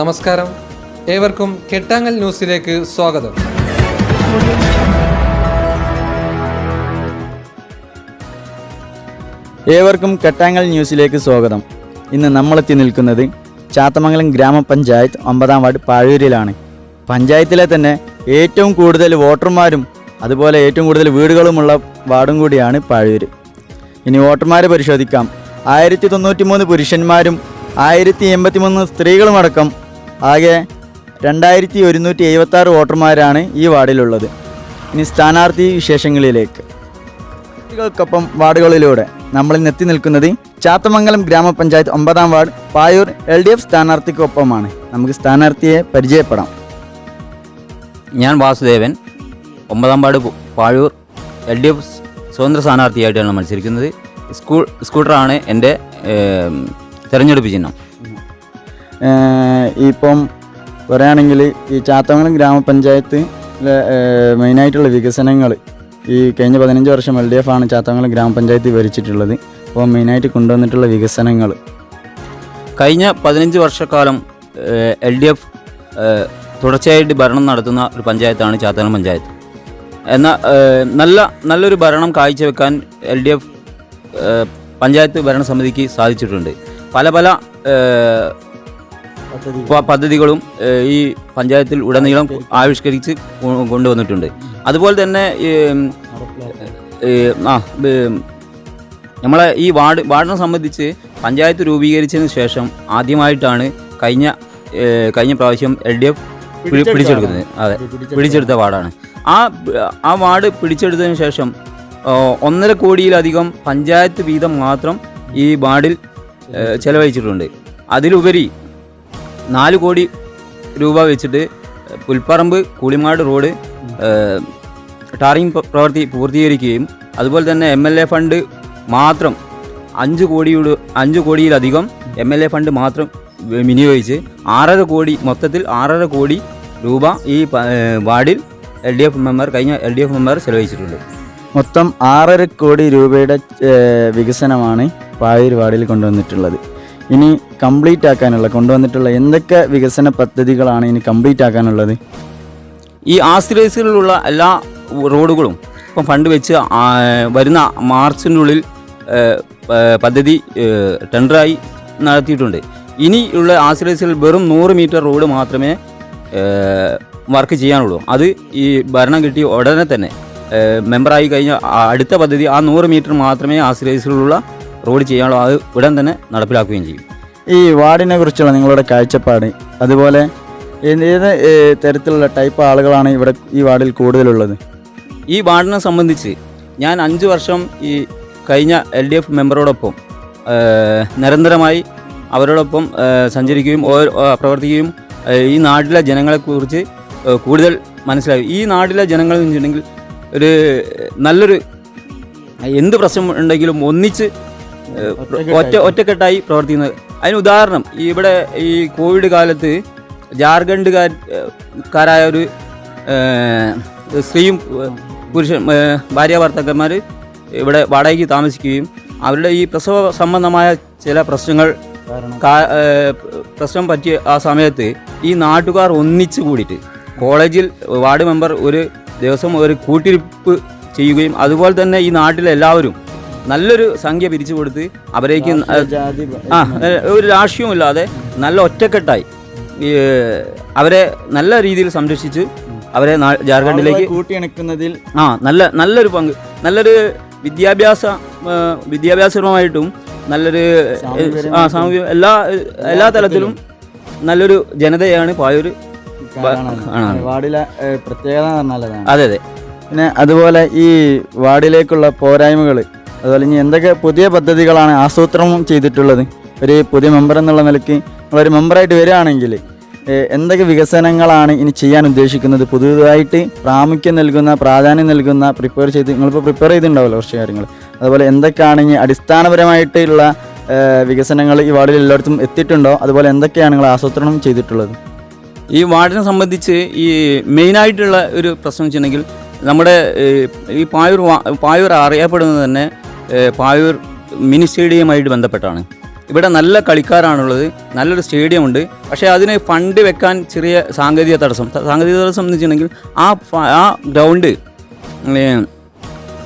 നമസ്കാരം. ഏവർക്കും കെട്ടാങ്ങൽ ന്യൂസിലേക്ക് സ്വാഗതം. ഏവർക്കും കെട്ടാങ്ങൽ ന്യൂസിലേക്ക് സ്വാഗതം. ഇന്ന് നമ്മളെത്തി നിൽക്കുന്നത് ചാത്തമംഗലം ഗ്രാമപഞ്ചായത്ത് ഒമ്പതാം വാർഡ് പാഴൂരിലാണ്. പഞ്ചായത്തിലെ തന്നെ ഏറ്റവും കൂടുതൽ വോട്ടർമാരും അതുപോലെ ഏറ്റവും കൂടുതൽ വീടുകളുമുള്ള വാർഡും കൂടിയാണ് പാഴൂര്. ഇനി വോട്ടർമാരെ പരിശോധിക്കാം. ആയിരത്തി തൊണ്ണൂറ്റി മൂന്ന് പുരുഷന്മാരും ആയിരത്തി എൺപത്തി മൂന്ന് സ്ത്രീകളുമടക്കം ആകെ രണ്ടായിരത്തി ഒരുന്നൂറ്റി എഴുപത്തി ആറ് വോട്ടർമാരാണ് ഈ വാർഡിലുള്ളത്. ഇനി സ്ഥാനാർത്ഥി വിശേഷങ്ങളിലേക്ക്. കുട്ടികൾക്കൊപ്പം വാർഡുകളിലൂടെ നമ്മൾ ഇന്ന് എത്തി നിൽക്കുന്നത് ചാത്തമംഗലം ഗ്രാമപഞ്ചായത്ത് ഒമ്പതാം ward Payur L D F സ്ഥാനാർത്ഥിക്കൊപ്പമാണ്. നമുക്ക് സ്ഥാനാർത്ഥിയെ പരിചയപ്പെടാം. ഞാൻ വാസുദേവൻ ഒമ്പതാം ward Payur L D F സ്വതന്ത്ര സ്ഥാനാർത്ഥിയായിട്ടാണ് മത്സരിക്കുന്നത്. സ്കൂൾ സ്കൂട്ടറാണ് എന്റെ തിരഞ്ഞെടുപ്പ് ചിഹ്നം. ഇപ്പം പറയുകയാണെങ്കിൽ ഈ ചാത്തമംഗലം ഗ്രാമപഞ്ചായത്ത് മെയിനായിട്ടുള്ള വികസനങ്ങൾ ഈ കഴിഞ്ഞ പതിനഞ്ച് വർഷം എൽ ഡി എഫ് ആണ് ചാത്തമംഗലം ഗ്രാമപഞ്ചായത്ത് ഭരിച്ചിട്ടുള്ളത്. അപ്പോൾ മെയിനായിട്ട് കൊണ്ടുവന്നിട്ടുള്ള വികസനങ്ങൾ കഴിഞ്ഞ പതിനഞ്ച് വർഷക്കാലം എൽ ഡി എഫ് തുടർച്ചയായിട്ട് ഭരണം നടത്തുന്ന ഒരു പഞ്ചായത്താണ് ചാത്തമംഗലം പഞ്ചായത്ത്. എന്നാൽ നല്ല നല്ലൊരു ഭരണം കാഴ്ചവെക്കാൻ എൽ ഡി എഫ് പഞ്ചായത്ത് ഭരണസമിതിക്ക് സാധിച്ചിട്ടുണ്ട്. പല പല പദ്ധതികളും ഈ പഞ്ചായത്തിൽ ഉടനീളം ആവിഷ്കരിച്ച് കൊണ്ടുവന്നിട്ടുണ്ട്. അതുപോലെ തന്നെ നമ്മളെ ഈ വാർഡ് വാർഡിനെ സംബന്ധിച്ച് പഞ്ചായത്ത് രൂപീകരിച്ചതിന് ശേഷം ആദ്യമായിട്ടാണ് കഴിഞ്ഞ കഴിഞ്ഞ പ്രാവശ്യം എൽ ഡി എഫ് പിടിച്ചെടുക്കുന്നത്. അതെ പിടിച്ചെടുത്ത വാർഡാണ്. ആ ആ വാർഡ് പിടിച്ചെടുത്തതിന് ശേഷം ഒന്നര കോടിയിലധികം പഞ്ചായത്ത് വീതം മാത്രം ഈ വാർഡിൽ ചെലവഴിച്ചിട്ടുണ്ട്. അതിലുപരി നാല് കോടി രൂപ വെച്ചിട്ട് പുൽപ്പറമ്പ് കൂളിമാട് റോഡ് ടാറിംഗ് പ്ര- പ്രവൃത്തി പൂർത്തീകരിക്കുകയും അതുപോലെ തന്നെ എം എൽ എ ഫണ്ട് മാത്രം അഞ്ച് കോടിയുടെ അഞ്ച് കോടിയിലധികം എം എൽ എ ഫണ്ട് മാത്രം വിനിയോഗിച്ച് ആറര കോടി മൊത്തത്തിൽ ആറര കോടി രൂപ ഈ വാർഡിൽ എൽ ഡി എഫ് മെമ്പർ കഴിഞ്ഞ എൽ ഡി എഫ് മെമ്പർ ചെലവഴിച്ചിട്ടുണ്ട്. മൊത്തം ആറര കോടി രൂപയുടെ വികസനമാണ് പായൂർ വാർഡിൽ കൊണ്ടുവന്നിട്ടുള്ളത്. ഇനി കംപ്ലീറ്റ് ആക്കാനുള്ള കൊണ്ടുവന്നിട്ടുള്ള എന്തൊക്കെ വികസന പദ്ധതികളാണ് ഇനി കംപ്ലീറ്റ് ആക്കാനുള്ളത്? ഈ ആശ്രയിസിലുള്ള എല്ലാ റോഡുകളും ഇപ്പം ഫണ്ട് വെച്ച് വരുന്ന മാർച്ചിനുള്ളിൽ പദ്ധതി ടെൻഡറായി നടത്തിയിട്ടുണ്ട്. ഇനിയുള്ള ആശ്രയിസിൽ വെറും നൂറ് മീറ്റർ റോഡ് മാത്രമേ വർക്ക് ചെയ്യാനുള്ളൂ. അത് ഈ ഭരണം കിട്ടിയ ഉടനെ തന്നെ മെമ്പറായി കഴിഞ്ഞ അടുത്ത പദ്ധതി ആ നൂറ് മീറ്റർ മാത്രമേ ആശ്രയിസിലുള്ള റോഡ് ചെയ്യാനുള്ളൂ. അത് ഉടൻ തന്നെ നടപ്പിലാക്കുകയും ചെയ്യും. ഈ വാർഡിനെ കുറിച്ചുള്ള നിങ്ങളുടെ കാഴ്ചപ്പാട് അതുപോലെ ഏത് തരത്തിലുള്ള ടൈപ്പ് ആളുകളാണ് ഇവിടെ ഈ വാർഡിൽ കൂടുതലുള്ളത്? ഈ വാർഡിനെ സംബന്ധിച്ച് ഞാൻ അഞ്ച് വർഷം ഈ കഴിഞ്ഞ എൽ ഡി എഫ് മെമ്പറോടൊപ്പം നിരന്തരമായി അവരോടൊപ്പം സഞ്ചരിക്കുകയും ഓരോ പ്രവർത്തിക്കുകയും ഈ നാട്ടിലെ ജനങ്ങളെക്കുറിച്ച് കൂടുതൽ മനസ്സിലായി. ഈ നാട്ടിലെ ജനങ്ങൾ എന്ന് വെച്ചിട്ടുണ്ടെങ്കിൽ ഒരു നല്ലൊരു എന്ത് പ്രശ്നം ഉണ്ടെങ്കിലും ഒന്നിച്ച് ഒറ്റ ഒറ്റക്കെട്ടായി പ്രവർത്തിക്കുന്നത് അതിന് ഉദാഹരണം ഇവിടെ ഈ കോവിഡ് കാലത്ത് ജാർഖണ്ഡുകാർ കാരായ ഒരു സ്ത്രീയും പുരുഷ പുരുഷൻ ഭാര്യ ഭർത്താക്കന്മാർ ഇവിടെ വാടകയ്ക്ക് താമസിക്കുകയും അവരുടെ ഈ പ്രസവ സംബന്ധമായ ചില പ്രശ്നങ്ങൾ പ്രശ്നം പറ്റിയ ആ സമയത്ത് ഈ നാട്ടുകാർ ഒന്നിച്ചു കൂടിയിട്ട് കോളേജിൽ വാർഡ് മെമ്പർ ഒരു ദിവസം ഒരു കൂട്ടിരിപ്പ് ചെയ്യുകയും അതുപോലെ തന്നെ ഈ നാട്ടിലെ എല്ലാവരും നല്ലൊരു സംഖ്യ പിരിച്ചു കൊടുത്ത് അവരേക്ക് ആ ഒരു ഒരു രാഷ്ട്രീയമില്ലാതെ നല്ല ഒറ്റക്കെട്ടായി. അവരെ നല്ല രീതിയിൽ സംരക്ഷിച്ച് അവരെ ജാർഖണ്ഡിലേക്ക് കൂട്ടിയിണക്കുന്നതിൽ ആ നല്ല നല്ലൊരു പങ്ക് നല്ലൊരു വിദ്യാഭ്യാസ വിദ്യാഭ്യാസപരമായിട്ടും നല്ലൊരു ആ സാമൂഹ്യ എല്ലാ എല്ലാ തലത്തിലും നല്ലൊരു ജനതയാണ് പായൂര് വാർഡിലെ പ്രത്യേകത അതെ അതെ. പിന്നെ അതുപോലെ ഈ വാർഡിലേക്കുള്ള പോരായ്മകൾ അതുപോലെ ഇനി എന്തൊക്കെ പുതിയ പദ്ധതികളാണ് ആസൂത്രണം ചെയ്തിട്ടുള്ളത്? ഒരു പുതിയ മെമ്പർ എന്നുള്ള നിലയ്ക്ക് ഒരു മെമ്പറായിട്ട് വരികയാണെങ്കിൽ എന്തൊക്കെ വികസനങ്ങളാണ് ഇനി ചെയ്യാൻ ഉദ്ദേശിക്കുന്നത്? പുതുതായിട്ട് പ്രാമുഖ്യം നൽകുന്ന പ്രാധാന്യം നൽകുന്ന പ്രിപ്പയർ ചെയ്ത് നിങ്ങളിപ്പോൾ പ്രിപ്പയർ ചെയ്തിട്ടുണ്ടാവുമല്ലോ കുറച്ച് കാര്യങ്ങൾ അതുപോലെ എന്തൊക്കെയാണ് ഇനി അടിസ്ഥാനപരമായിട്ടുള്ള വികസനങ്ങൾ ഈ വാർഡിൽ എല്ലായിടത്തും എത്തിയിട്ടുണ്ടോ? അതുപോലെ എന്തൊക്കെയാണ് നിങ്ങൾ ആസൂത്രണം ചെയ്തിട്ടുള്ളത്? ഈ വാർഡിനെ സംബന്ധിച്ച് ഈ മെയിനായിട്ടുള്ള ഒരു പ്രശ്നം വെച്ചിട്ടുണ്ടെങ്കിൽ നമ്മുടെ ഈ പായൂർ പായൂർ അറിയപ്പെടുന്നത് തന്നെ പായൂർ മിനി സ്റ്റേഡിയമായിട്ട് ബന്ധപ്പെട്ടാണ്. ഇവിടെ നല്ല കളിക്കാരാണുള്ളത് നല്ലൊരു സ്റ്റേഡിയം ഉണ്ട് പക്ഷേ അതിന് ഫണ്ട് വെക്കാൻ ചെറിയ സാങ്കേതിക തടസ്സം. സാങ്കേതിക തടസ്സം എന്ന് വെച്ചിട്ടുണ്ടെങ്കിൽ ആ ആ ഗ്രൗണ്ട്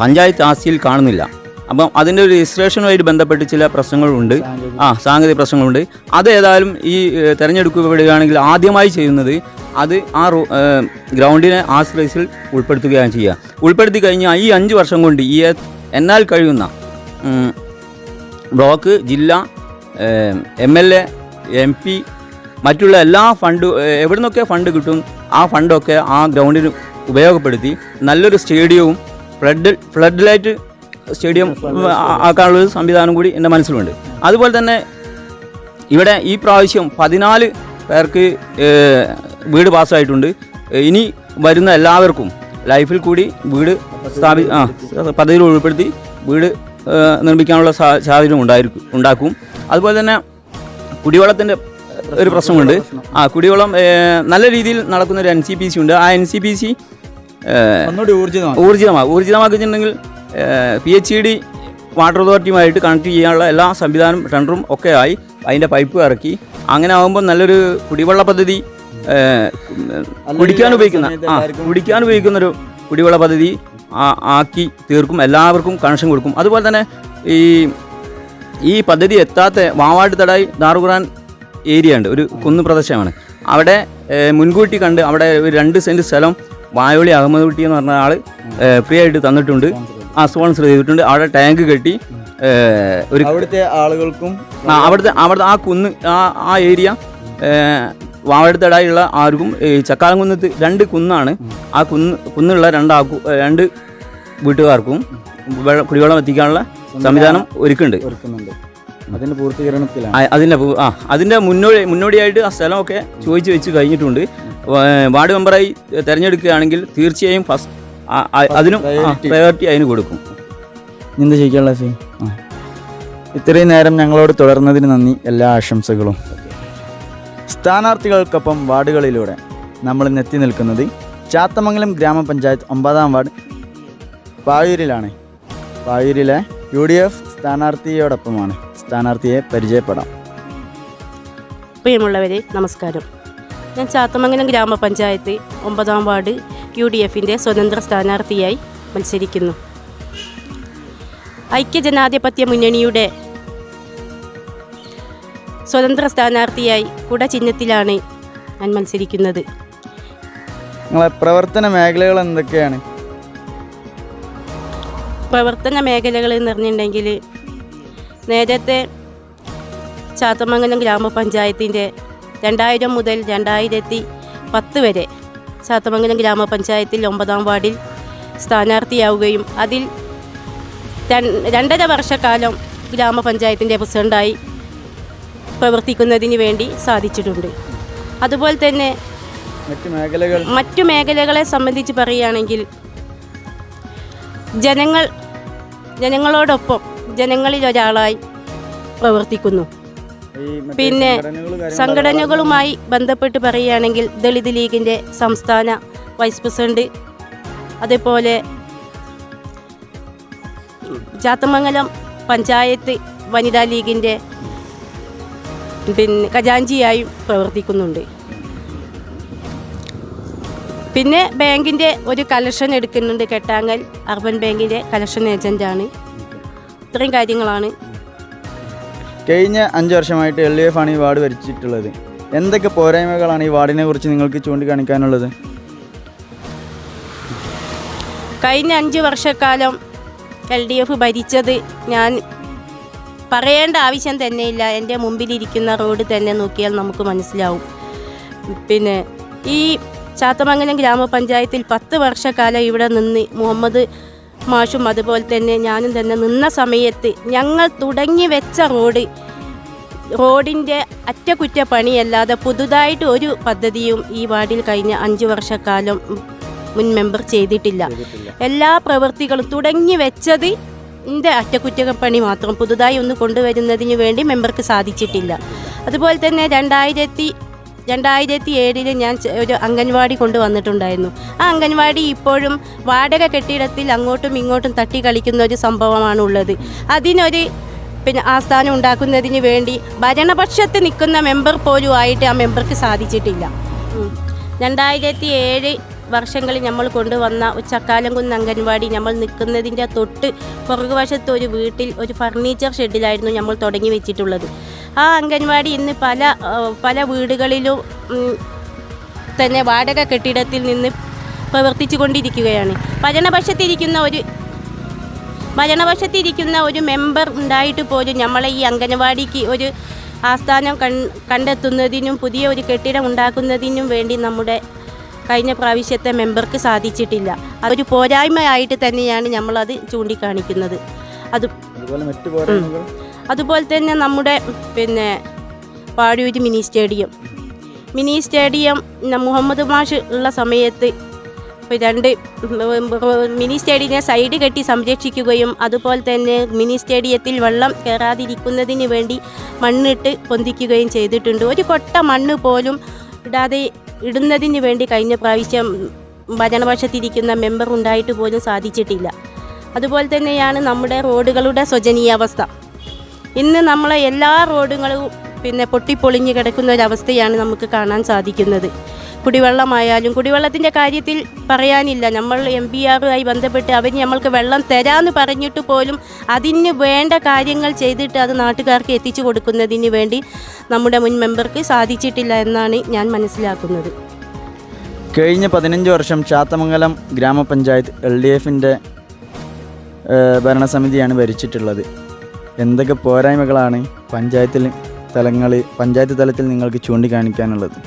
പഞ്ചായത്ത് ആസ്തിയിൽ കാണുന്നില്ല. അപ്പം അതിന്റെ ഒരു രജിസ്ട്രേഷനുമായിട്ട് ബന്ധപ്പെട്ട് ചില പ്രശ്നങ്ങളുണ്ട്. ആ സാങ്കേതിക പ്രശ്നങ്ങളുണ്ട്. അത് ഏതായാലും ഈ തെരഞ്ഞെടുക്കപ്പെടുകയാണെങ്കിൽ ആദ്യമായി ചെയ്യുന്നത് അത് ആ ഗ്രൗണ്ടിനെ ആ സ്പേസിൽ ഉൾപ്പെടുത്തുകയാണ് ചെയ്യുക. ഉൾപ്പെടുത്തി കഴിഞ്ഞാൽ ഈ അഞ്ച് വർഷം കൊണ്ട് ഈ എന്നാൽ കഴിയുന്ന ബ്ലോക്ക് ജില്ല M L A M P മറ്റുള്ള എല്ലാ ഫണ്ട് എവിടെ നിന്നൊക്കെ ഫണ്ട് കിട്ടും ആ ഫണ്ടൊക്കെ ആ ഗ്രൗണ്ടിന് ഉപയോഗപ്പെടുത്തി നല്ലൊരു സ്റ്റേഡിയവും ഫ്ലഡ് ഫ്ലഡ് ലൈറ്റ് സ്റ്റേഡിയം ആക്കാനുള്ളൊരു സംവിധാനം കൂടി എന്റെ മനസ്സിലുണ്ട്. അതുപോലെ തന്നെ ഇവിടെ ഈ പ്രാവശ്യം പതിനാല് പേർക്ക് വീട് പാസ്സായിട്ടുണ്ട്. ഇനി വരുന്ന എല്ലാവർക്കും ലൈഫിൽ കൂടി വീട് സ്ഥാപി ആ പദ്ധതിയിൽ ഉൾപ്പെടുത്തി വീട് നിർമ്മിക്കാനുള്ള സാ- സാഹചര്യം ഉണ്ടായിരിക്കും ഉണ്ടാക്കും. അതുപോലെ തന്നെ കുടിവെള്ളത്തിന്റെ ഒരു പ്രശ്നമുണ്ട്. ആ കുടിവെള്ളം നല്ല രീതിയിൽ നടക്കുന്ന ഒരു എൻ സി പി സി ഉണ്ട്. ആ എൻ സി പി സി ഊർജിതമാണ് ഊർജിതമാക്കും. P H E D water അതോറിറ്റിയുമായിട്ട് connect ചെയ്യാനുള്ള എല്ലാ സംവിധാനം ടെൻഡറും ഒക്കെ ആയി അതിന്റെ പൈപ്പ് ഇറക്കി. അങ്ങനെ ആകുമ്പോൾ നല്ലൊരു കുടിവെള്ള പദ്ധതി കുടിക്കാൻ ഉപയോഗിക്കുന്ന ആ കുടിക്കാൻ ഉപയോഗിക്കുന്ന ഒരു കുടിവെള്ള പദ്ധതി ആക്കി തീർക്കും എല്ലാവർക്കും കണക്ഷൻ കൊടുക്കും. അതുപോലെ തന്നെ ഈ ഈ പദ്ധതി എത്താത്ത വാവാട്ട് തടായി ദാറുഖുറാൻ ഏരിയ ഉണ്ട് ഒരു കുന്നു പ്രദേശമാണ്. അവിടെ മുൻകൂട്ടി കണ്ട് അവിടെ ഒരു രണ്ട് സെന്റ് സ്ഥലം വായോളി അഹമ്മദ് കുട്ടി എന്ന് പറഞ്ഞ ആൾ ഫ്രീ ആയിട്ട് തന്നിട്ടുണ്ട്. ആ സ്പോൺസർ ചെയ്തിട്ടുണ്ട്. അവിടെ ടാങ്ക് കെട്ടി ഒരു അവിടുത്തെ ആളുകൾക്കും അവിടുത്തെ അവിടുത്തെ ആ കുന്ന് ആ ആ ഏരിയ വാവടുത്തടായുള്ള ആർക്കും ചക്കാലം കുന്നത്ത് രണ്ട് കുന്നാണ്. ആ കുന്ന് കുന്നുള്ള രണ്ടാക്കു രണ്ട് വീട്ടുകാർക്കും വെള്ളം കുടിവെള്ളം എത്തിക്കാനുള്ള സംവിധാനം ഒരുക്കുന്നുണ്ട്. ഒരുക്കുന്നുണ്ട്. അതിന്റെ പൂർത്തീകരണത്തിലാണ്. ആ, അതിന്റെ ആ അതിന്റെ മുന്നോടി മുന്നോടിയായിട്ട് ആ സ്ഥലമൊക്കെ ചോദിച്ചു വെച്ച് കഴിഞ്ഞിട്ടുണ്ട്. വാർഡ് മെമ്പറായി തിരഞ്ഞെടുക്കുകയാണെങ്കിൽ തീർച്ചയായും ഫസ്റ്റ് അതിനും പ്രയോറിറ്റി അതിന് കൊടുക്കും. എന്ത് ചോദിക്കാനുള്ള സി ഇത്രയും നേരം ഞങ്ങളോട് തുടർന്നതിന് നന്ദി. എല്ലാ ആശംസകളും. സ്ഥാനാർത്ഥികൾക്കൊപ്പം വാർഡുകളിലൂടെ നമ്മൾ ഇന്ന് എത്തി നിൽക്കുന്നത് ചാത്തമംഗലം ഗ്രാമപഞ്ചായത്ത് ഒമ്പതാം വാർഡ് പായൂരിലാണ്. പായൂരിലെ യു ഡി എഫ് സ്ഥാനാർത്ഥിയോടൊപ്പമാണ്. സ്ഥാനാർത്ഥിയെ പരിചയപ്പെടാം. പ്രിയമുള്ളവരെ നമസ്കാരം. ഞാൻ ചാത്തമംഗലം ഗ്രാമപഞ്ചായത്ത് ഒമ്പതാം വാർഡ് യു ഡി എഫിന്റെ സ്വതന്ത്ര സ്ഥാനാർത്ഥിയായി മത്സരിക്കുന്നു. ഐക്യജനാധിപത്യ മുന്നണിയുടെ സ്വതന്ത്ര സ്ഥാനാർത്ഥിയായി കുട ചിഹ്നത്തിലാണ് ഞാൻ മത്സരിക്കുന്നത്. നിങ്ങളെ പ്രവർത്തന മേഖലകൾ എന്തൊക്കെയാണ്? പ്രവർത്തന മേഖലകൾ എന്ന് പറഞ്ഞിട്ടുണ്ടെങ്കിൽ നേരത്തെ ചാത്തമംഗലം ഗ്രാമപഞ്ചായത്തിന്റെ രണ്ടായിരം മുതൽ രണ്ടായിരത്തി പത്ത് വരെ ചാത്തമംഗലം ഗ്രാമപഞ്ചായത്തിൽ ഒമ്പതാം വാർഡിൽ സ്ഥാനാർത്ഥിയാവുകയും അതിൽ രണ്ടര വർഷക്കാലം ഗ്രാമപഞ്ചായത്തിന്റെ പ്രസിഡന്റായി പ്രവർത്തിക്കുന്നതിന് വേണ്ടി സാധിച്ചിട്ടുണ്ട്. അതുപോലെ തന്നെ മറ്റു മേഖലകൾ മറ്റു മേഖലകളെ സംബന്ധിച്ച് പറയുകയാണെങ്കിൽ ജനങ്ങൾ ജനങ്ങളോടൊപ്പം ജനങ്ങളിൽ ഒരാളായി പ്രവർത്തിക്കുന്നു. പിന്നെ സംഘടനകളുമായി ബന്ധപ്പെട്ട് പറയുകയാണെങ്കിൽ ദളിത് ലീഗിന്റെ സംസ്ഥാന വൈസ് പ്രസിഡന്റ് അതേപോലെ ചാത്തമംഗലം പഞ്ചായത്ത് വനിതാ ലീഗിന്റെ പിന്നെ ഖജാഞ്ചിയായും പ്രവർത്തിക്കുന്നുണ്ട്. പിന്നെ ബാങ്കിന്റെ ഒരു കലക്ഷൻ എടുക്കുന്നുണ്ട് കെട്ടാങ്കൽ അർബൻ ബാങ്കിന്റെ കലക്ഷൻ ഏജന്റാണ്. ഇത്രയും കാര്യങ്ങളാണ്. കഴിഞ്ഞ അഞ്ച് വർഷമായിട്ട് എൽ ഡി എഫ് ആണ് ഈ വാർഡ് ഭരിച്ചിട്ടുള്ളത്. എന്തൊക്കെ പോരായ്മകളാണ് ഈ വാർഡിനെ കുറിച്ച് നിങ്ങൾക്ക് ചൂണ്ടിക്കാണിക്കാനുള്ളത്? കഴിഞ്ഞ അഞ്ച് വർഷക്കാലം എൽ ഡി എഫ് ഭരിച്ചത് ഞാൻ പറയേണ്ട ആവശ്യം തന്നെയില്ല. എന്റെ മുമ്പിലിരിക്കുന്ന റോഡ് തന്നെ നോക്കിയാൽ നമുക്ക് മനസ്സിലാവും. പിന്നെ ഈ ചാത്തമംഗലം ഗ്രാമപഞ്ചായത്തിൽ പത്ത് വർഷക്കാലം ഇവിടെ നിന്ന് മുഹമ്മദ് മാഷും അതുപോലെ തന്നെ ഞാനും തന്നെ നിന്ന സമയത്ത് ഞങ്ങൾ തുടങ്ങി വെച്ച റോഡ് റോഡിന്റെ അറ്റകുറ്റപ്പണിയല്ലാതെ പുതുതായിട്ട് ഒരു പദ്ധതിയും ഈ വാർഡിൽ കഴിഞ്ഞ അഞ്ച് വർഷക്കാലം മുൻ മെമ്പർ ചെയ്തിട്ടില്ല. എല്ലാ പ്രവൃത്തികളും തുടങ്ങി വെച്ചത് ന്റെ അറ്റകുറ്റപ്പണി മാത്രം പുതുതായി ഒന്ന് കൊണ്ടുവരുന്നതിന് വേണ്ടി മെമ്പർക്ക് സാധിച്ചിട്ടില്ല. അതുപോലെ തന്നെ രണ്ടായിരത്തി രണ്ടായിരത്തി ഏഴിൽ ഞാൻ ഒരു അംഗൻവാടി കൊണ്ടുവന്നിട്ടുണ്ടായിരുന്നു. ആ അംഗൻവാടി ഇപ്പോഴും വാടക കെട്ടിടത്തിൽ അങ്ങോട്ടും ഇങ്ങോട്ടും തട്ടി കളിക്കുന്ന ഒരു സംഭവമാണ് ഉള്ളത് അതിനൊരു പിന്നെ ആസ്ഥാനം ഉണ്ടാക്കുന്നതിന് വേണ്ടി ഭരണപക്ഷത്ത് നിൽക്കുന്ന മെമ്പർ പോലും ആയിട്ട് ആ മെമ്പർക്ക് സാധിച്ചിട്ടില്ല. രണ്ടായിരത്തി ഏഴ് വർഷങ്ങളിൽ നമ്മൾ കൊണ്ടുവന്ന ചക്കാലം ചക്കാലംകുന്ന് അംഗൻവാടി നമ്മൾ നിൽക്കുന്നതിന്റെ തൊട്ട് പുറകുവശത്ത് ഒരു വീട്ടിൽ ഒരു ഫർണിച്ചർ ഷെഡിലായിരുന്നു നമ്മൾ തുടങ്ങി വെച്ചിട്ടുള്ളത്. ആ അംഗൻവാടി ഇന്ന് പല പല വീടുകളിലും തന്നെ വാടക കെട്ടിടത്തിൽ നിന്ന് പ്രവർത്തിച്ചു കൊണ്ടിരിക്കുകയാണ്. ഭരണപക്ഷത്തിരിക്കുന്ന ഒരു ഭരണപക്ഷത്തിരിക്കുന്ന ഒരു മെമ്പർ ഉണ്ടായിട്ട് പോലും നമ്മളെ ഈ അംഗനവാടിക്ക് ഒരു ആസ്ഥാനം കണ്ടെത്തുന്നതിനും പുതിയ ഒരു കെട്ടിടം ഉണ്ടാക്കുന്നതിനും വേണ്ടി നമ്മുടെ കഴിഞ്ഞ പ്രാവശ്യത്തെ മെമ്പർക്ക് സാധിച്ചിട്ടില്ല. അതൊരു പോരായ്മയായിട്ട് തന്നെയാണ് നമ്മളത് ചൂണ്ടിക്കാണിക്കുന്നത്. അത് അതുപോലെ തന്നെ നമ്മുടെ പിന്നെ Pazhur mini stadium. Mini stadium Muhammad മാഷ് ഉള്ള സമയത്ത് രണ്ട് മിനി സ്റ്റേഡിയത്തെ സൈഡ് കെട്ടി സംരക്ഷിക്കുകയും അതുപോലെ തന്നെ മിനി സ്റ്റേഡിയത്തിൽ വെള്ളം കയറാതിരിക്കുന്നതിന് വേണ്ടി മണ്ണിട്ട് പൊന്തിക്കുകയും ചെയ്തിട്ടുണ്ട്. ഒരു കൊട്ട മണ്ണ് പോലും ഇടാതെ ഇടുന്നതിന് വേണ്ടി കഴിഞ്ഞ പ്രാവശ്യം ഭജനപക്ഷത്തിരിക്കുന്ന മെമ്പർ ഉണ്ടായിട്ട് പോലും സാധിച്ചിട്ടില്ല. അതുപോലെ തന്നെയാണ് നമ്മുടെ റോഡുകളുടെ ശോചനീയാവസ്ഥ ഇന്ന് നമ്മളെ എല്ലാ റോഡുകളും പിന്നെ പൊട്ടിപ്പൊളിഞ്ഞ് കിടക്കുന്ന ഒരവസ്ഥയാണ് നമുക്ക് കാണാൻ സാധിക്കുന്നത്. കുടിവെള്ളമായാലും കുടിവെള്ളത്തിന്റെ കാര്യത്തിൽ പറയാനില്ല. നമ്മൾ എം പി ആറുമായി ബന്ധപ്പെട്ട് അവർ നമ്മൾക്ക് വെള്ളം തരാമെന്ന് പറഞ്ഞിട്ട് പോലും അതിന് വേണ്ട കാര്യങ്ങൾ ചെയ്തിട്ട് അത് നാട്ടുകാർക്ക് എത്തിച്ചു കൊടുക്കുന്നതിന് വേണ്ടി നമ്മുടെ മുൻ മെമ്പർക്ക് സാധിച്ചിട്ടില്ല എന്നാണ് ഞാൻ മനസ്സിലാക്കുന്നത്. കഴിഞ്ഞ പതിനഞ്ച് വർഷം ചാത്തമംഗലം ഗ്രാമപഞ്ചായത്ത് എൽ ഡി എഫിന്റെ ഭരണസമിതിയാണ് ഭരിച്ചിട്ടുള്ളത്. എന്തൊക്കെ പോരായ്മകളാണ് പഞ്ചായത്തിൽ തലങ്ങളിൽ പഞ്ചായത്ത് തലത്തിൽ നിങ്ങൾക്ക് ചൂണ്ടിക്കാണിക്കാനുള്ളത്?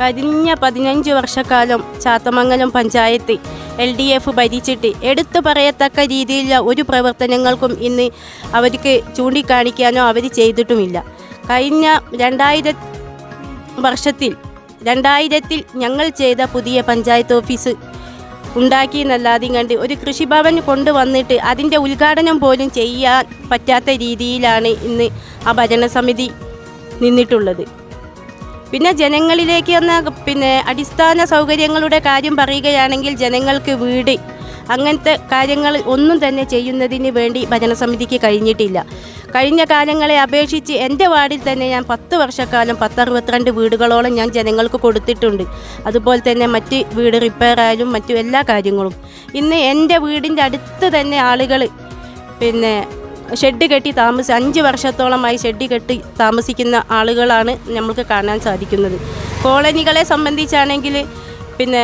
കഴിഞ്ഞ പതിനഞ്ച് വർഷക്കാലം Chathamangalam panchayat L D F ഭരിച്ചിട്ട് എടുത്തു പറയത്തക്ക രീതിയിലുള്ള ഒരു പ്രവർത്തനങ്ങൾക്കും ഇന്ന് അവർക്ക് ചൂണ്ടിക്കാണിക്കാനോ അവർ ചെയ്തിട്ടുമില്ല. കഴിഞ്ഞ രണ്ടായിര വർഷത്തിൽ രണ്ടായിരത്തിൽ ഞങ്ങൾ ചെയ്ത പുതിയ പഞ്ചായത്ത് ഓഫീസ് ഉണ്ടാക്കി എന്നല്ലാതെയും കണ്ട് ഒരു കൃഷിഭവൻ കൊണ്ടുവന്നിട്ട് അതിന്റെ ഉദ്ഘാടനം പോലും ചെയ്യാൻ പറ്റാത്ത രീതിയിലാണ് ഇന്ന് ആ ഭരണസമിതി നിന്നിട്ടുള്ളത്. പിന്നെ ജനങ്ങളിലേക്ക് എന്ന പിന്നെ അടിസ്ഥാന സൗകര്യങ്ങളുടെ കാര്യം പറയുകയാണെങ്കിൽ ജനങ്ങൾക്ക് വീട് അങ്ങനത്തെ കാര്യങ്ങൾ ഒന്നും തന്നെ ചെയ്യുന്നതിന് വേണ്ടി ഭജനസമിതിക്ക് കഴിഞ്ഞിട്ടില്ല. കഴിഞ്ഞ കാലങ്ങളെ അപേക്ഷിച്ച് എന്റെ വാർഡിൽ തന്നെ ഞാൻ പത്ത് വർഷക്കാലം പത്തറുപത്തിരണ്ട് വീടുകളോളം ഞാൻ ജനങ്ങൾക്ക് കൊടുത്തിട്ടുണ്ട്. അതുപോലെ തന്നെ മറ്റ് വീട് റിപ്പയർ ആയാലും മറ്റു എല്ലാ കാര്യങ്ങളും. ഇന്ന് എന്റെ വീടിന്റെ അടുത്ത് തന്നെ ആളുകൾ പിന്നെ ഷെഡ് കെട്ടി താമസി അഞ്ച് വർഷത്തോളമായി ഷെഡ് കെട്ടി താമസിക്കുന്ന ആളുകളാണ് നമ്മൾക്ക് കാണാൻ സാധിക്കുന്നത്. കോളനികളെ സംബന്ധിച്ചാണെങ്കിൽ പിന്നെ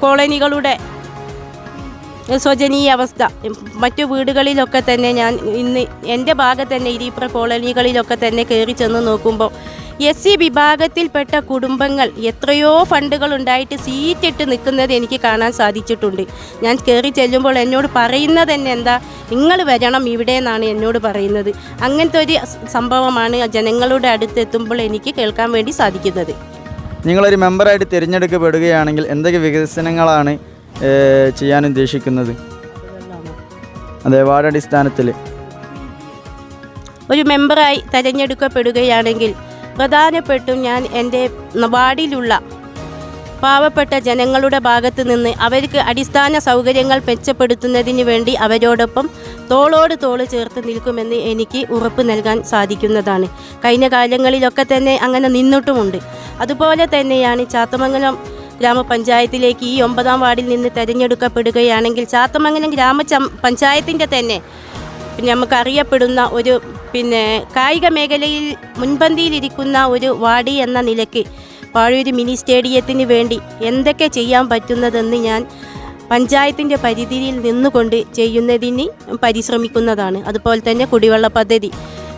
കോളനികളുടെ ശോചനീയ അവസ്ഥ മറ്റു വീടുകളിലൊക്കെ തന്നെ ഞാൻ ഇന്ന് എന്റെ ഭാഗത്ത് തന്നെ ഇരീപ്ര കോളനികളിലൊക്കെ തന്നെ കയറി ചെന്ന് നോക്കുമ്പോൾ എസ് സി വിഭാഗത്തിൽപ്പെട്ട കുടുംബങ്ങൾ എത്രയോ ഫണ്ടുകൾ ഉണ്ടായിട്ട് സീറ്റിട്ട് നിൽക്കുന്നത് എനിക്ക് കാണാൻ സാധിച്ചിട്ടുണ്ട്. ഞാൻ കയറി ചെല്ലുമ്പോൾ എന്നോട് പറയുന്നത് തന്നെ എന്താ നിങ്ങൾ വരണം ഇവിടെ എന്നാണ് എന്നോട് പറയുന്നത്. അങ്ങനത്തെ ഒരു സംഭവമാണ് ജനങ്ങളുടെ അടുത്തെത്തുമ്പോൾ എനിക്ക് കേൾക്കാൻ വേണ്ടി സാധിക്കുന്നത്. നിങ്ങളൊരു മെമ്പറായിട്ട് തിരഞ്ഞെടുക്കപ്പെടുകയാണെങ്കിൽ എന്തൊക്കെ വികസനങ്ങളാണ് ചെയ്യാൻ ഉദ്ദേശിക്കുന്നത്. അതെ വാർഡ് അടിസ്ഥാനത്തിൽ ഒരു മെമ്പറായി തിരഞ്ഞെടുക്കപ്പെടുകയാണെങ്കിൽ പ്രധാനപ്പെട്ടും ഞാൻ എന്റെ വാർഡിലുള്ള പാവപ്പെട്ട ജനങ്ങളുടെ ഭാഗത്ത് നിന്ന് അവർക്ക് അടിസ്ഥാന സൗകര്യങ്ങൾ മെച്ചപ്പെടുത്തുന്നതിന് വേണ്ടി അവരോടൊപ്പം തോളോട് തോൾ ചേർത്ത് നിൽക്കുമെന്ന് എനിക്ക് ഉറപ്പ് നൽകാൻ സാധിക്കുന്നതാണ്. കഴിഞ്ഞ കാലങ്ങളിലൊക്കെ തന്നെ അങ്ങനെ നിന്നിട്ടുമുണ്ട്. അതുപോലെ തന്നെയാണ് ചാത്തമംഗലം ഗ്രാമപഞ്ചായത്തിലേക്ക് ഈ ഒമ്പതാം വാർഡിൽ നിന്ന് തിരഞ്ഞെടുക്കപ്പെടുകയാണെങ്കിൽ ചാത്തമംഗലം ഗ്രാമ പഞ്ചായത്തിന്റെ തന്നെ നമുക്ക് അറിയപ്പെടുന്ന ഒരു പിന്നെ കായിക മേഖലയിൽ മുൻപന്തിയിലിരിക്കുന്ന ഒരു വാർഡ് എന്ന നിലയ്ക്ക് പാഴൂരി മിനി സ്റ്റേഡിയത്തിന് വേണ്ടി എന്തൊക്കെ ചെയ്യാൻ പറ്റുന്നതെന്ന് ഞാൻ പഞ്ചായത്തിന്റെ പരിധിയിൽ നിന്നുകൊണ്ട് ചെയ്യുന്നതിന് പരിശ്രമിക്കുന്നതാണ്. അതുപോലെ തന്നെ കുടിവെള്ള പദ്ധതി.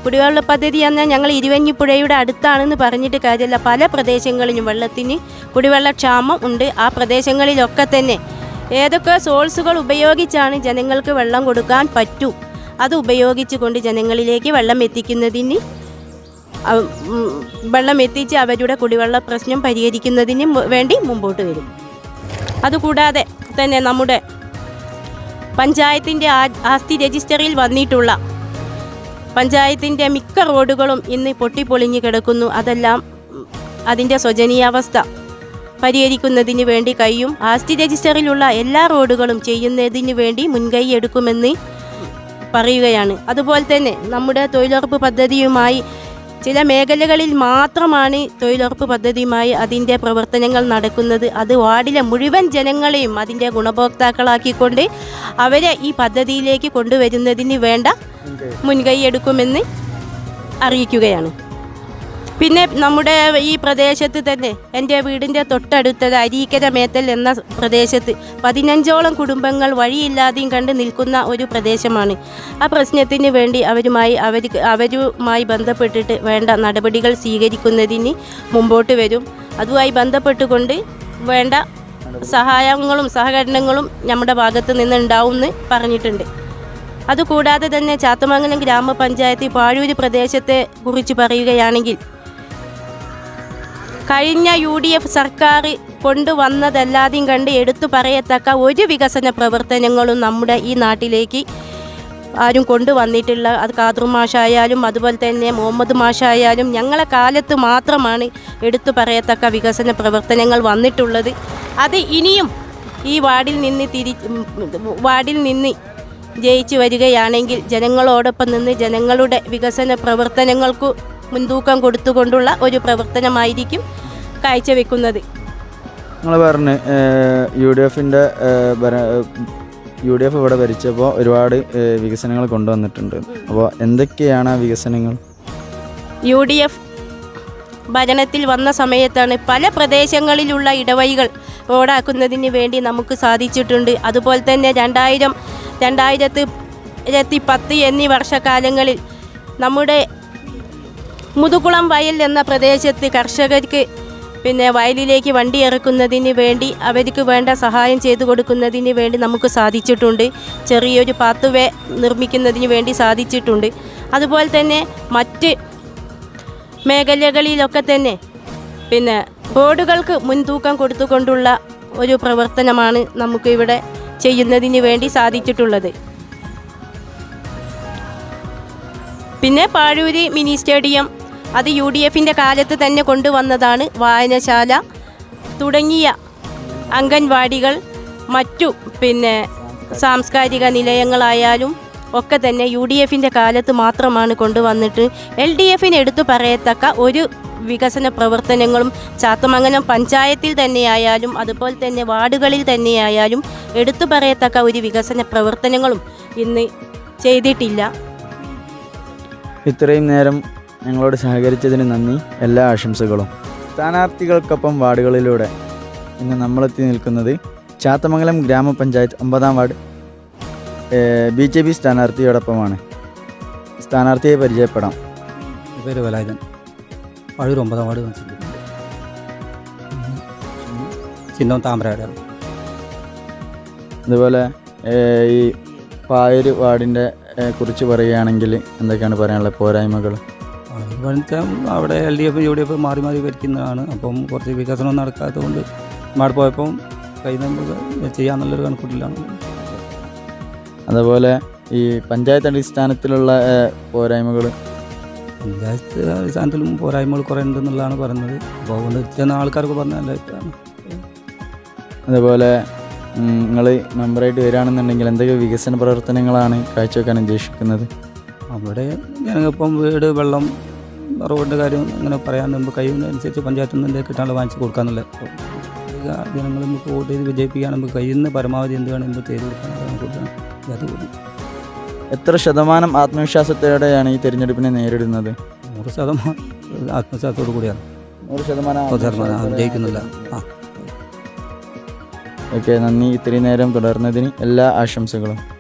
കുടിവെള്ള പദ്ധതി എന്നാൽ ഞങ്ങൾ ഇരുവഞ്ഞിപ്പുഴയുടെ അടുത്താണെന്ന് പറഞ്ഞിട്ട് കാര്യമില്ല. പല പ്രദേശങ്ങളിലും വെള്ളത്തിന് കുടിവെള്ള ക്ഷാമം ഉണ്ട്. ആ പ്രദേശങ്ങളിലൊക്കെ തന്നെ ഏതൊക്കെ സോഴ്സുകൾ ഉപയോഗിച്ചാണ് ജനങ്ങൾക്ക് വെള്ളം കൊടുക്കാൻ പറ്റൂ? അത് ഉപയോഗിച്ചുകൊണ്ട് ജനങ്ങളിലേക്ക് വെള്ളം എത്തിക്കുന്നതിന് വെള്ളം എത്തിച്ച് അവരുടെ കുടിവെള്ള പ്രശ്നം പരിഹരിക്കുന്നതിന് വേണ്ടി മുമ്പോട്ട് വരും. അതുകൂടാതെ തന്നെ നമ്മുടെ പഞ്ചായത്തിന്റെ ആസ്തി രജിസ്റ്ററിൽ വന്നിട്ടുള്ള പഞ്ചായത്തിന്റെ മിക്ക റോഡുകളും ഇന്ന് പൊട്ടിപ്പൊളിഞ്ഞു കിടക്കുന്നു. അതെല്ലാം അതിന്റെ ശോചനീയാവസ്ഥ. പരിഹരിക്കുന്നതിന് വേണ്ടി കഴിയും ആസ്തി രജിസ്റ്ററിലുള്ള എല്ലാ റോഡുകളും ചെയ്യുന്നതിന് വേണ്ടി മുൻകൈ എടുക്കുമെന്ന് പറയുകയാണ്. അതുപോലെ തന്നെ നമ്മുടെ തൊഴിലുറപ്പ് പദ്ധതിയുമായി ചില മേഖലകളിൽ മാത്രമാണ് തൊഴിലുറപ്പ് പദ്ധതിയുമായി അതിന്റെ പ്രവർത്തനങ്ങൾ നടക്കുന്നത്. അത് വാർഡിലെ മുഴുവൻ ജനങ്ങളെയും അതിന്റെ ഗുണഭോക്താക്കളാക്കിക്കൊണ്ട് അവരെ ഈ പദ്ധതിയിലേക്ക് കൊണ്ടുവരുന്നതിന് വേണ്ട മുൻകൈ എടുക്കുമെന്ന് അറിയിക്കുകയാണ്. പിന്നെ നമ്മുടെ ഈ പ്രദേശത്ത് തന്നെ എന്റെ വീടിന്റെ തൊട്ടടുത്തത് അരീക്കര മേത്തൽ എന്ന പ്രദേശത്ത് പതിനഞ്ചോളം കുടുംബങ്ങൾ വഴിയില്ലാതെയും കണ്ട് നിൽക്കുന്ന ഒരു പ്രദേശമാണ്. ആ പ്രശ്നത്തിന് വേണ്ടി അവരുമായി അവർ അവരുമായി ബന്ധപ്പെട്ടിട്ട് വേണ്ട നടപടികൾ സ്വീകരിക്കുന്നതിന് മുമ്പോട്ട് വരും. അതുമായി ബന്ധപ്പെട്ടുകൊണ്ട് വേണ്ട സഹായങ്ങളും സഹകരണങ്ങളും നമ്മുടെ ഭാഗത്ത് നിന്ന് ഉണ്ടാവുമെന്ന് പറഞ്ഞിട്ടുണ്ട്. അതുകൂടാതെ തന്നെ ചാത്തമംഗലം ഗ്രാമപഞ്ചായത്ത് പാഴൂര് പ്രദേശത്തെ കുറിച്ച് പറയുകയാണെങ്കിൽ കഴിഞ്ഞ യു ഡി എഫ് സർക്കാർ കൊണ്ടുവന്നതല്ലാതെയും കണ്ട് എടുത്തു പറയത്തക്ക ഒരു വികസന പ്രവർത്തനങ്ങളും നമ്മുടെ ഈ നാട്ടിലേക്ക് ആരും കൊണ്ടുവന്നിട്ടില്ല. അത് കാതൃ മാഷായാലും അതുപോലെ തന്നെ മുഹമ്മദ് മാഷായാലും ഞങ്ങളെ കാലത്ത് മാത്രമാണ് എടുത്തു പറയത്തക്ക വികസന പ്രവർത്തനങ്ങൾ വന്നിട്ടുള്ളത്. അത് ഇനിയും ഈ വാർഡിൽ നിന്ന് തിരി വാർഡിൽ നിന്ന് ജയിച്ചു വരികയാണെങ്കിൽ ജനങ്ങളോടൊപ്പം നിന്ന് ജനങ്ങളുടെ വികസന പ്രവർത്തനങ്ങൾക്കു മുൻതൂക്കം കൊടുത്തുകൊണ്ടുള്ള ഒരു പ്രവർത്തനമായിരിക്കും കാഴ്ചവെക്കുന്നത്. നിങ്ങൾ പറഞ്ഞു യു ഡി എഫിന്റെ യു ഡി എഫ് ഇവിടെ ഭരിച്ചപ്പോൾ ഒരുപാട് വികസനങ്ങൾ കൊണ്ടുവന്നിട്ടുണ്ട്. അപ്പോൾ എന്തൊക്കെയാണ് ആ വികസനങ്ങൾ? യു ഡി എഫ് ഭരണത്തിൽ വന്ന സമയത്താണ് പല പ്രദേശങ്ങളിലുള്ള ഇടവഴികൾ റോഡാക്കുന്നതിന് വേണ്ടി നമുക്ക് സാധിച്ചിട്ടുണ്ട്. അതുപോലെ തന്നെ രണ്ടായിരം രണ്ടായിരത്തി രത്തി പത്ത് എന്നീ വർഷക്കാലങ്ങളിൽ നമ്മുടെ മുതുകുളം വയൽ എന്ന പ്രദേശത്ത് കർഷകർക്ക് പിന്നെ വയലിലേക്ക് വണ്ടി ഇറക്കുന്നതിന് വേണ്ടി അവർക്ക് വേണ്ട സഹായം ചെയ്തു കൊടുക്കുന്നതിന് വേണ്ടി നമുക്ക് സാധിച്ചിട്ടുണ്ട്. ചെറിയൊരു പാത്തുവേ നിർമ്മിക്കുന്നതിന് വേണ്ടി സാധിച്ചിട്ടുണ്ട്. അതുപോലെ തന്നെ മറ്റ് മേഖലകളിലൊക്കെ തന്നെ പിന്നെ ബോർഡുകൾക്ക് മുൻതൂക്കം കൊടുത്തുകൊണ്ടുള്ള ഒരു പ്രവർത്തനമാണ് നമുക്ക് ഇവിടെ ചെയ്യുന്നതിന് വേണ്ടി സാധിച്ചിട്ടുള്ളത്. പിന്നെ പാഴൂരി മിനി സ്റ്റേഡിയം. അത് യു ഡി എഫിന്റെ കാലത്ത് തന്നെ കൊണ്ടുവന്നതാണ് വായനശാല. തുടങ്ങിയ അംഗൻവാടികൾ മറ്റു പിന്നെ സാംസ്കാരിക നിലയങ്ങളായാലും ഒക്കെ തന്നെ യു ഡി എഫിന്റെ കാലത്ത് മാത്രമാണ് കൊണ്ടുവന്നിട്ട്. എൽ ഡി എഫിന് എടുത്തു പറയത്തക്ക ഒരു വികസന പ്രവർത്തനങ്ങളും ചാത്തമംഗലം പഞ്ചായത്തിൽ തന്നെയായാലും അതുപോലെ തന്നെ വാർഡുകളിൽ തന്നെയായാലും എടുത്തു പറയത്തക്ക ഒരു വികസന പ്രവർത്തനങ്ങളും ഇന്ന് ചെയ്തിട്ടില്ല. ഇത്രയും നേരം ഞങ്ങളോട് സഹകരിച്ചതിന് നന്ദി. എല്ലാ ആശംസകളും. സ്ഥാനാർത്ഥികൾക്കൊപ്പം വാർഡുകളിലൂടെ ഇന്ന് നമ്മളെത്തി നിൽക്കുന്നത് ചാത്തമംഗലം ഗ്രാമപഞ്ചായത്ത് ഒമ്പതാം വാർഡ് ബി ജെ പി സ്ഥാനാർത്ഥിയോടൊപ്പമാണ്. സ്ഥാനാർത്ഥിയെ പരിചയപ്പെടാം. പേര് വേലായുധൻ പഴൂർ ഒമ്പതാം വാർഡ് താമസിക്കുന്നു ചിഹ്നം താമരയുടെ. അതുപോലെ ഈ പായൂർ വാർഡിന്റെ കുറിച്ച് പറയുകയാണെങ്കിൽ എന്തൊക്കെയാണ് പറയാനുള്ളത് പോരായ്മകൾ? അവിടെ L D F U D F മാറി മാറി ഭരിക്കുന്നതാണ്. അപ്പം കുറച്ച് വികസനം നടക്കാത്തതുകൊണ്ട് അവിടെ പോയപ്പം കൈ നമുക്ക് ചെയ്യാന്നുള്ളൊരു കണക്കൂട്ടിലാണ്. അതുപോലെ ഈ പഞ്ചായത്ത് അടിസ്ഥാനത്തിലുള്ള പോരായ്മകൾ പഞ്ചായത്ത് അടിസ്ഥാനത്തിലും പോരായ്മകൾ കുറേ ഉണ്ടെന്നുള്ളതാണ് പറയുന്നത്. അപ്പോൾ അതുകൊണ്ട് ചെന്ന ആൾക്കാർക്ക് പറഞ്ഞ നല്ല അഭിപ്രായമാണ് അതേപോലെ നിങ്ങൾ മെമ്പറായിട്ട് വരികയാണെന്നുണ്ടെങ്കിൽ എന്തൊക്കെ വികസന പ്രവർത്തനങ്ങളാണ് കാഴ്ചവെക്കാൻ ഉദ്ദേശിക്കുന്നത്? അവിടെ ഞങ്ങൾക്കിപ്പം വീട് വെള്ളം റോഡിന്റെ കാര്യം അങ്ങനെ പറയാൻ മുമ്പ് കഴിയുന്നതനുസരിച്ച് പഞ്ചായത്തിൽ നിന്ന് കിട്ടാനുള്ള വാങ്ങിച്ച് കൊടുക്കാന്നുള്ളത് അപ്പോൾ ജനങ്ങൾ നമുക്ക് വോട്ട് ചെയ്ത് വിജയിപ്പിക്കാൻ നമുക്ക് കഴിയുന്ന പരമാവധി എന്ത് വേണം നമുക്ക് ചെയ്ത് കൊടുക്കാൻ കൊടുക്കണം അത് എത്ര ശതമാനം ആത്മവിശ്വാസത്തോടെയാണ് ഈ തിരഞ്ഞെടുപ്പിനെ നേരിടുന്നത്? നൂറ് ശതമാനം ആത്മവിശ്വാസത്തോടു കൂടിയാണ്. നൂറ് ശതമാനം ജയിക്കുന്നില്ല. ആ. ഓക്കെ നന്ദി. ഇത്രയും നേരം തുടർന്നതിന് എല്ലാ ആശംസകളും.